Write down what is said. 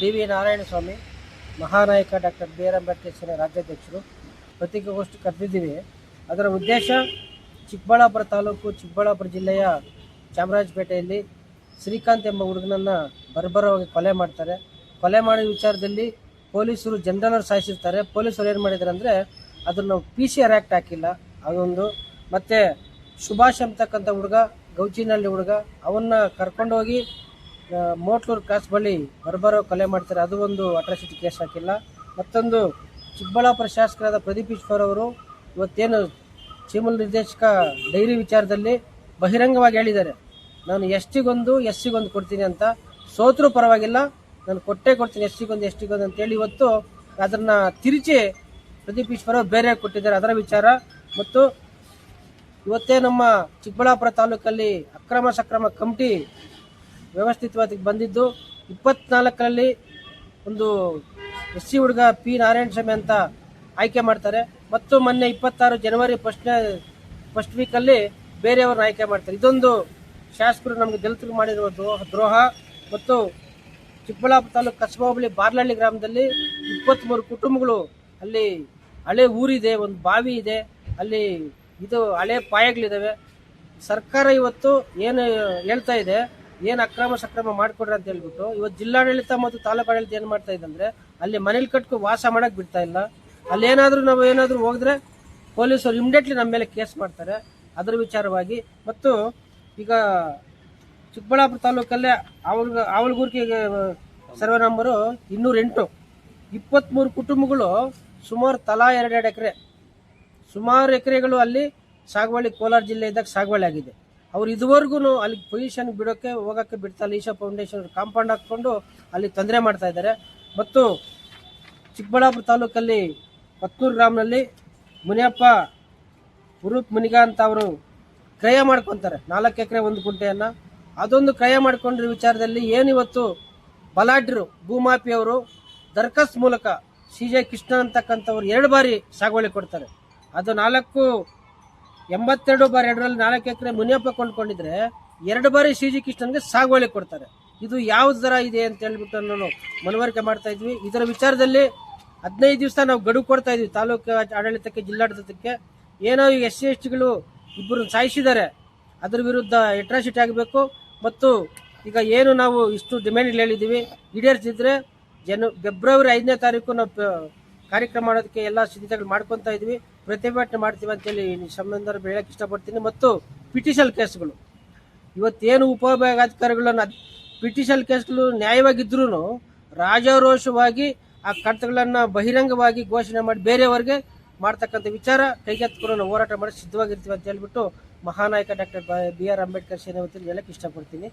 D V Narayanaswamy ಮಹಾನಾಯಕ doctor B R Ambedkar ರಾಜ್ಯಾಧ್ಯಕ್ಷರು ಪತ್ರಿಕಾಗೋಷ್ಠಿ ಕರೆದಿದ್ದೀವಿ. ಅದರ ಉದ್ದೇಶ ಚಿಕ್ಕಬಳ್ಳಾಪುರ ತಾಲೂಕು ಚಿಕ್ಕಬಳ್ಳಾಪುರ ಜಿಲ್ಲೆಯ ಚಾಮರಾಜಪೇಟೆಯಲ್ಲಿ ಶ್ರೀಕಾಂತ್ ಎಂಬ ಹುಡುಗನನ್ನು ಬರ್ಬರವಾಗಿ ಕೊಲೆ ಮಾಡ್ತಾರೆ. ಕೊಲೆ ಮಾಡಿದ ವಿಚಾರದಲ್ಲಿ ಪೊಲೀಸರು ಜನರಲ್ಲರು ಸಾಯಿಸಿರ್ತಾರೆ. ಪೊಲೀಸರು ಏನು ಮಾಡಿದ್ದಾರೆ ಅಂದರೆ ಅದನ್ನು ಪಿ ಸಿ ಆರ್ ಆ್ಯಕ್ಟ್ ಹಾಕಿಲ್ಲ. ಅದೊಂದು ಮತ್ತು ಸುಭಾಷ್ ಅಂತಕ್ಕಂಥ ಹುಡುಗ, ಗೌಚಿನಹಳ್ಳಿ ಹುಡುಗ, ಅವನ್ನ ಕರ್ಕೊಂಡೋಗಿ ಮೋಟ್ಲೂರು ಕ್ರಾಸ್ ಬಳಿ ಬರ್ಬರೋ ಕೊಲೆ ಮಾಡ್ತಾರೆ. ಅದು ಒಂದು ಅಟ್ರಾಸಿಟಿ ಕೇಸ್ ಹಾಕಿಲ್ಲ. ಮತ್ತೊಂದು ಚಿಕ್ಕಬಳ್ಳಾಪುರ ಶಾಸಕರಾದ ಪ್ರದೀಪ್ ಈಶ್ವರ್ ಅವರು ಇವತ್ತೇನು ಚೀಮಲ್ ನಿರ್ದೇಶಕ ಡೈರಿ ವಿಚಾರದಲ್ಲಿ ಬಹಿರಂಗವಾಗಿ ಹೇಳಿದ್ದಾರೆ. ನಾನು ಎಷ್ಟಿಗೊಂದು ಎಸ್ಸಿಗೊಂದು ಕೊಡ್ತೀನಿ ಅಂತ. ಸೋತ್ರೂ ಪರವಾಗಿಲ್ಲ. ನಾನು ಕೊಟ್ಟೇ ಕೊಡ್ತೀನಿ ಎಷ್ಟಿಗೊಂದು ಎಷ್ಟಿಗೊಂದು ಅಂತೇಳಿ ಇವತ್ತು ಅದನ್ನು ತಿರುಚಿ ಪ್ರದೀಪ್ ಅವರು ಬೇರೆ ಕೊಟ್ಟಿದ್ದಾರೆ ಅದರ ವಿಚಾರ. ಮತ್ತು ಇವತ್ತೇ ನಮ್ಮ ಚಿಕ್ಕಬಳ್ಳಾಪುರ ತಾಲೂಕಲ್ಲಿ ಅಕ್ರಮ ಸಕ್ರಮ ಕಮಿಟಿ ವ್ಯವಸ್ಥಿತವಾಗಿ ಬಂದಿದ್ದು ಇಪ್ಪತ್ನಾಲ್ಕರಲ್ಲಿ ಒಂದು ಎಸ್ ಸಿ ಹುಡುಗ ಪಿ ನಾರಾಯಣ ಸ್ವಾಮಿ ಅಂತ ಆಯ್ಕೆ ಮಾಡ್ತಾರೆ. ಮತ್ತು ಮೊನ್ನೆ ಇಪ್ಪತ್ತಾರು ಜನವರಿ ಫಸ್ಟ್ನೇ ಫಸ್ಟ್ ವೀಕಲ್ಲಿ ಬೇರೆಯವ್ರನ್ನ ಆಯ್ಕೆ ಮಾಡ್ತಾರೆ. ಇದೊಂದು ಶಾಸಕರು ನಮಗೆ ದಲಿತರು ಮಾಡಿರುವ ದ್ರೋಹ ದ್ರೋಹ. ಮತ್ತು ಚಿಕ್ಕಬಳ್ಳಾಪುರ ತಾಲೂಕು ಕಸಬಾ ಹೋಬಳಿ ಬಾರ್ಲಹಳ್ಳಿ ಗ್ರಾಮದಲ್ಲಿ ಇಪ್ಪತ್ತ್ಮೂರು ಕುಟುಂಬಗಳು ಅಲ್ಲಿ ಹಳೆ ಊರಿದೆ, ಒಂದು ಬಾವಿ ಇದೆ. ಅಲ್ಲಿ ಇದು ಹಳೆ ಪಾಯಗಳಿದ್ದಾವೆ. ಸರ್ಕಾರ ಇವತ್ತು ಏನು ಹೇಳ್ತಾ ಇದೆ ಏನು ಅಕ್ರಮ ಸಕ್ರಮ ಮಾಡಿಕೊಡ್ರಿ ಅಂತ ಹೇಳ್ಬಿಟ್ಟು ಇವತ್ತು ಜಿಲ್ಲಾಡಳಿತ ಮತ್ತು ತಾಲೂಕು ಆಡಳಿತ ಏನು ಮಾಡ್ತಾ ಇದೆ ಅಂದರೆ, ಅಲ್ಲಿ ಮನೇಲಿ ಕಟ್ಕೊ ವಾಸ ಮಾಡೋಕೆ ಬಿಡ್ತಾ ಇಲ್ಲ. ಅಲ್ಲಿ ಏನಾದರೂ ನಾವು ಏನಾದರೂ ಹೋಗಿದ್ರೆ ಪೊಲೀಸರು ಇಮಿಡಿಯೇಟ್ಲಿ ನಮ್ಮ ಮೇಲೆ ಕೇಸ್ ಮಾಡ್ತಾರೆ. ಅದರ ವಿಚಾರವಾಗಿ ಮತ್ತು ಈಗ ಚಿಕ್ಕಬಳ್ಳಾಪುರ ತಾಲೂಕಲ್ಲೇ ಅವಲ್ಗ ಅವಲಗುರ್ಕಿಗೆ ಸರ್ವೆ ನಂಬರು ಇನ್ನೂರ ಎಂಟು ಇಪ್ಪತ್ತ್ಮೂರು ಕುಟುಂಬಗಳು ಸುಮಾರು ತಲಾ ಎರಡೆರಡು ಎಕರೆ, ಸುಮಾರು ಎಕರೆಗಳು ಅಲ್ಲಿ ಸಾಗುವಳಿ ಕೋಲಾರ ಜಿಲ್ಲೆ ಇದ್ದಾಗ ಸಾಗುವಳಿ ಆಗಿದೆ. ಅವ್ರು ಇದುವರೆಗೂ ಅಲ್ಲಿ ಪೊಸಿಷನ್ ಬಿಡೋಕ್ಕೆ ಹೋಗೋಕ್ಕೆ ಬಿಡ್ತಾ ಈಶಾ ಫೌಂಡೇಶನ್ ಕಾಂಪೌಂಡ್ ಹಾಕ್ಕೊಂಡು ಅಲ್ಲಿ ತೊಂದರೆ ಮಾಡ್ತಾ ಇದ್ದಾರೆ. ಮತ್ತು ಚಿಕ್ಕಬಳ್ಳಾಪುರ ತಾಲೂಕಲ್ಲಿ ಪತ್ತೂರು ಗ್ರಾಮದಲ್ಲಿ ಮುನಿಯಪ್ಪ, ಉರುಪ್ ಮುನಿಗಾ ಅಂತ ಅವರು ಕ್ರಯ ಮಾಡ್ಕೊತಾರೆ. ನಾಲ್ಕು ಎಕರೆ ಒಂದು ಗುಂಟೆಯನ್ನು ಅದೊಂದು ಕ್ರಯ ಮಾಡ್ಕೊಂಡ್ರ ವಿಚಾರದಲ್ಲಿ ಏನು ಇವತ್ತು ಬಲಾಢ್ಯರು ಭೂಮಾಪಿಯವರು ದರ್ಖಾಸ್ತ್ ಮೂಲಕ ಸಿ ಜೆ ಕೃಷ್ಣ ಅಂತಕ್ಕಂಥವ್ರು ಎರಡು ಬಾರಿ ಸಾಗುವಳಿ ಕೊಡ್ತಾರೆ. ಅದು ನಾಲ್ಕು ಎಂಬತ್ತೆರಡು ಬಾರಿ ಎರಡರಲ್ಲಿ ನಾಲ್ಕು ಎಕರೆ ಮುನಿಯಪ್ಪ ಕೊಂಡ್ಕೊಂಡಿದ್ರೆ ಎರಡು ಬಾರಿ ಸಿ ಜಿ ಕೃಷ್ಣನ್ಗೆ ಸಾಗುವಳಿ ಕೊಡ್ತಾರೆ. ಇದು ಯಾವ ಥರ ಇದೆ ಅಂತ ಹೇಳ್ಬಿಟ್ಟು ನಾನು ಮನವರಿಕೆ ಮಾಡ್ತಾ ಇದ್ವಿ. ಇದರ ವಿಚಾರದಲ್ಲಿ ಹದಿನೈದು ದಿವಸ ನಾವು ಗಡುವು ಕೊಡ್ತಾ ಇದ್ವಿ. ತಾಲೂಕು ಆಡಳಿತಕ್ಕೆ, ಜಿಲ್ಲಾಡಳಿತಕ್ಕೆ. ಏನೋ ಈ ಎಸ್ ಸಿ ಎಸ್ ಟಿಗಳು ಇಬ್ಬರು ಸಾಯಿಸಿದ್ದಾರೆ. ಅದ್ರ ವಿರುದ್ಧ ಎಟ್ರಾಸಿಟಿ ಆಗಬೇಕು. ಮತ್ತು ಈಗ ಏನು ನಾವು ಇಷ್ಟು ಡಿಮ್ಯಾಂಡ್ ಹೇಳಿದ್ದೀವಿ. ಈಡೇರಿಸಿದ್ರೆ ಜನ, ಫೆಬ್ರವರಿ ಐದನೇ ತಾರೀಕು ನಾವು ಕಾರ್ಯಕ್ರಮ ಮಾಡೋದಕ್ಕೆ ಎಲ್ಲ ಸಿದ್ಧತೆಗಳು ಮಾಡ್ಕೊತಾ ಇದ್ವಿ. ಪ್ರತಿಭಟನೆ ಮಾಡ್ತೀವಿ ಅಂತೇಳಿ ಸಂಬಂಧ ಹೇಳಕ್ಕೆ ಇಷ್ಟಪಡ್ತೀನಿ. ಮತ್ತು ಪಿಟಿಷಲ್ ಕೇಸ್ಗಳು. ಇವತ್ತೇನು ಉಪವಿಭಾಗಾಧಿಕಾರಿಗಳನ್ನ ಪಿಟಿಷಲ್ ಕೇಸ್ಗಳು ನ್ಯಾಯವಾಗಿದ್ರೂ ರಾಜಾರೋಷವಾಗಿ ಆ ಕಡತಗಳನ್ನು ಬಹಿರಂಗವಾಗಿ ಘೋಷಣೆ ಮಾಡಿ ಬೇರೆಯವರಿಗೆ ಮಾಡ್ತಕ್ಕಂಥ ವಿಚಾರ ಕೈಗೆತ್ತಿಕೊಂಡು ನಾವು ಹೋರಾಟ ಮಾಡಿ ಸಿದ್ಧವಾಗಿರ್ತೀವಿ ಅಂತ ಹೇಳ್ಬಿಟ್ಟು ಮಹಾನಾಯಕ ಡಾಕ್ಟರ್ ಬಿ ಆರ್ ಅಂಬೇಡ್ಕರ್ ಸೇನೆ ವತಿಯಲ್ಲಿ ಹೇಳಕ್ಕೆ ಇಷ್ಟಪಡ್ತೀನಿ.